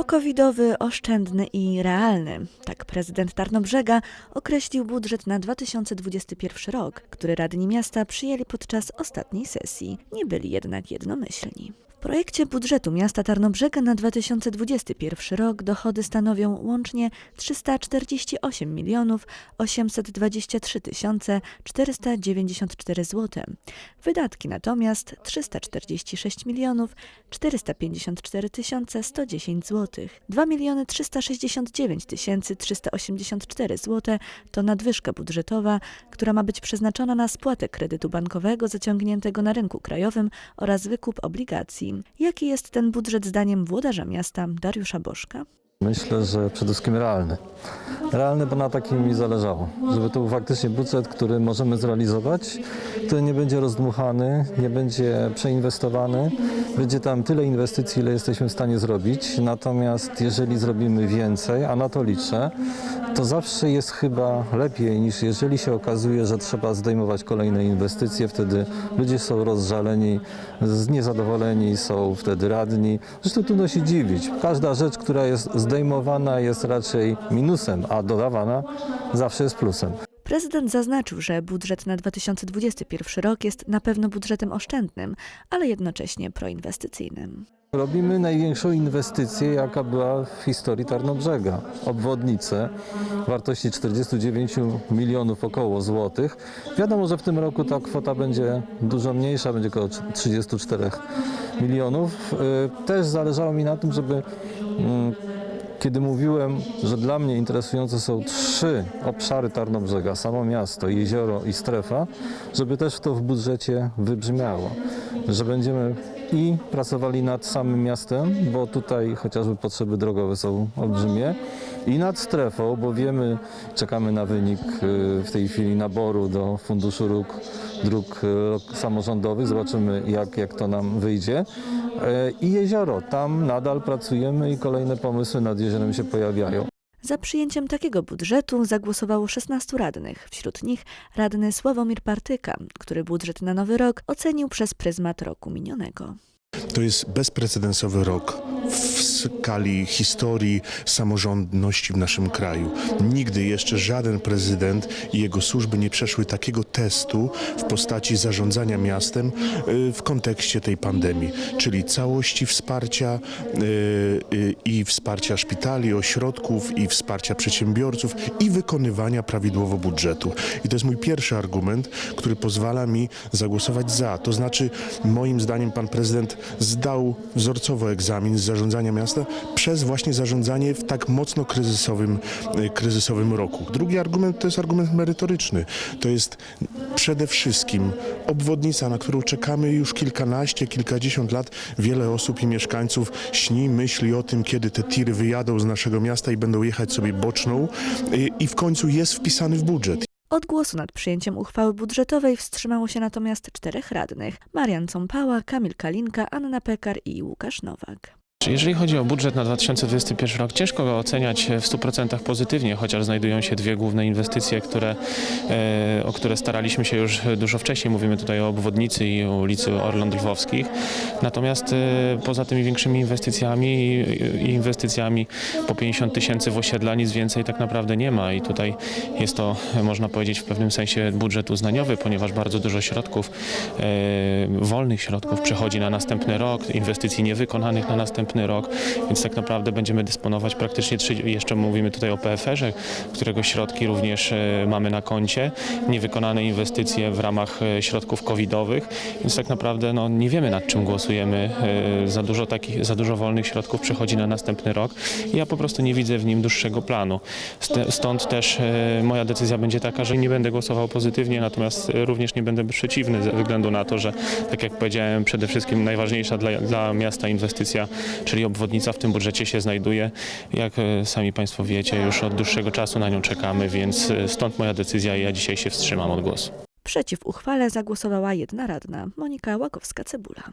Pokowidowy, oszczędny i realny. Tak prezydent Tarnobrzega określił budżet na 2021 rok, który radni miasta przyjęli podczas ostatniej sesji. Nie byli jednak jednomyślni. W projekcie budżetu miasta Tarnobrzega na 2021 rok dochody stanowią łącznie 348 milionów 823 tysiące 494 zł. Wydatki natomiast 346 milionów 454 tysiące 110 zł. 2 miliony 369 tysięcy 384 zł to nadwyżka budżetowa, która ma być przeznaczona na spłatę kredytu bankowego zaciągniętego na rynku krajowym oraz wykup obligacji. Jaki jest ten budżet zdaniem włodarza miasta Dariusza Bożka? Myślę, że przede wszystkim realny. Realny, bo na takim mi zależało. Żeby to był faktycznie budżet, który możemy zrealizować, który nie będzie rozdmuchany, nie będzie przeinwestowany. Będzie tam tyle inwestycji, ile jesteśmy w stanie zrobić. Natomiast jeżeli zrobimy więcej, a na to liczę, to zawsze jest chyba lepiej niż jeżeli się okazuje, że trzeba zdejmować kolejne inwestycje. Wtedy ludzie są rozżaleni, niezadowoleni, są wtedy radni. Zresztą trudno się dziwić. Każda rzecz, która jest zdejmowana jest raczej minusem, a dodawana zawsze jest plusem. Prezydent zaznaczył, że budżet na 2021 rok jest na pewno budżetem oszczędnym, ale jednocześnie proinwestycyjnym. Robimy największą inwestycję, jaka była w historii Tarnobrzega. Obwodnicę wartości 49 milionów około złotych. Wiadomo, że w tym roku ta kwota będzie dużo mniejsza, będzie około 34 milionów. Y, Też zależało mi na tym, żeby mm, kiedy mówiłem, że dla mnie interesujące są trzy obszary Tarnobrzega, samo miasto, jezioro i strefa, żeby też to w budżecie wybrzmiało, że będziemy i pracowali nad samym miastem, bo tutaj chociażby potrzeby drogowe są olbrzymie, i nad strefą, bo wiemy, czekamy na wynik y, w tej chwili naboru do Funduszu Dróg, dróg y, Samorządowych, zobaczymy jak, jak to nam wyjdzie. E, I jezioro, tam nadal pracujemy i kolejne pomysły nad jeziorem się pojawiają. Za przyjęciem takiego budżetu zagłosowało 16 radnych, wśród nich radny Sławomir Partyka, który budżet na nowy rok ocenił przez pryzmat roku minionego. To jest bezprecedensowy rok w skali historii samorządności w naszym kraju. Nigdy jeszcze żaden prezydent i jego służby nie przeszły takiego testu w postaci zarządzania miastem y, w kontekście tej pandemii, czyli całości wsparcia y, y, i wsparcia szpitali, ośrodków i wsparcia przedsiębiorców i wykonywania prawidłowo budżetu. I to jest mój pierwszy argument, który pozwala mi zagłosować za. To znaczy, moim zdaniem, pan prezydent zdał wzorcowo egzamin z zarządzania miasta przez właśnie zarządzanie w tak mocno kryzysowym, e, kryzysowym roku. Drugi argument to jest argument merytoryczny. To jest przede wszystkim obwodnica, na którą czekamy już kilkanaście, kilkadziesiąt lat. Wiele osób i mieszkańców śni, myśli o tym, kiedy te tiry wyjadą z naszego miasta i będą jechać sobie boczną e, i w końcu jest wpisany w budżet. Od głosu nad przyjęciem uchwały budżetowej wstrzymało się natomiast czterech radnych: Marian Cąpała, Kamil Kalinka, Anna Pekar i Łukasz Nowak. Jeżeli chodzi o budżet na 2021 rok, ciężko go oceniać w 100% pozytywnie, chociaż znajdują się dwie główne inwestycje, które, e, o które staraliśmy się już dużo wcześniej. Mówimy tutaj o obwodnicy i ulicy Orląt Lwowskich. Natomiast e, poza tymi większymi inwestycjami i- inwestycjami po 50 tysięcy w osiedla nic więcej tak naprawdę nie ma i tutaj jest to, można powiedzieć, w pewnym sensie budżet uznaniowy, ponieważ bardzo dużo środków, e, wolnych środków przechodzi na następny rok, inwestycji niewykonanych na następny rok, więc tak naprawdę będziemy dysponować praktycznie, trzy, jeszcze mówimy tutaj o PFR-ze, którego środki również e, mamy na koncie, niewykonane inwestycje w ramach e, środków covidowych, więc tak naprawdę no, nie wiemy nad czym głosujemy, E, za dużo takich, za dużo wolnych środków przechodzi na następny rok i ja po prostu nie widzę w nim dłuższego planu. St- Stąd też moja decyzja będzie taka, że nie będę głosował pozytywnie, natomiast również nie będę przeciwny ze względu na to, że tak jak powiedziałem, przede wszystkim najważniejsza dla, dla miasta inwestycja, czyli obwodnica w tym budżecie się znajduje. Jak e, sami Państwo wiecie, już od dłuższego czasu na nią czekamy, więc e, stąd moja decyzja i ja dzisiaj się wstrzymam od głosu. Przeciw uchwale zagłosowała jedna radna, Monika Łakowska-Cebula.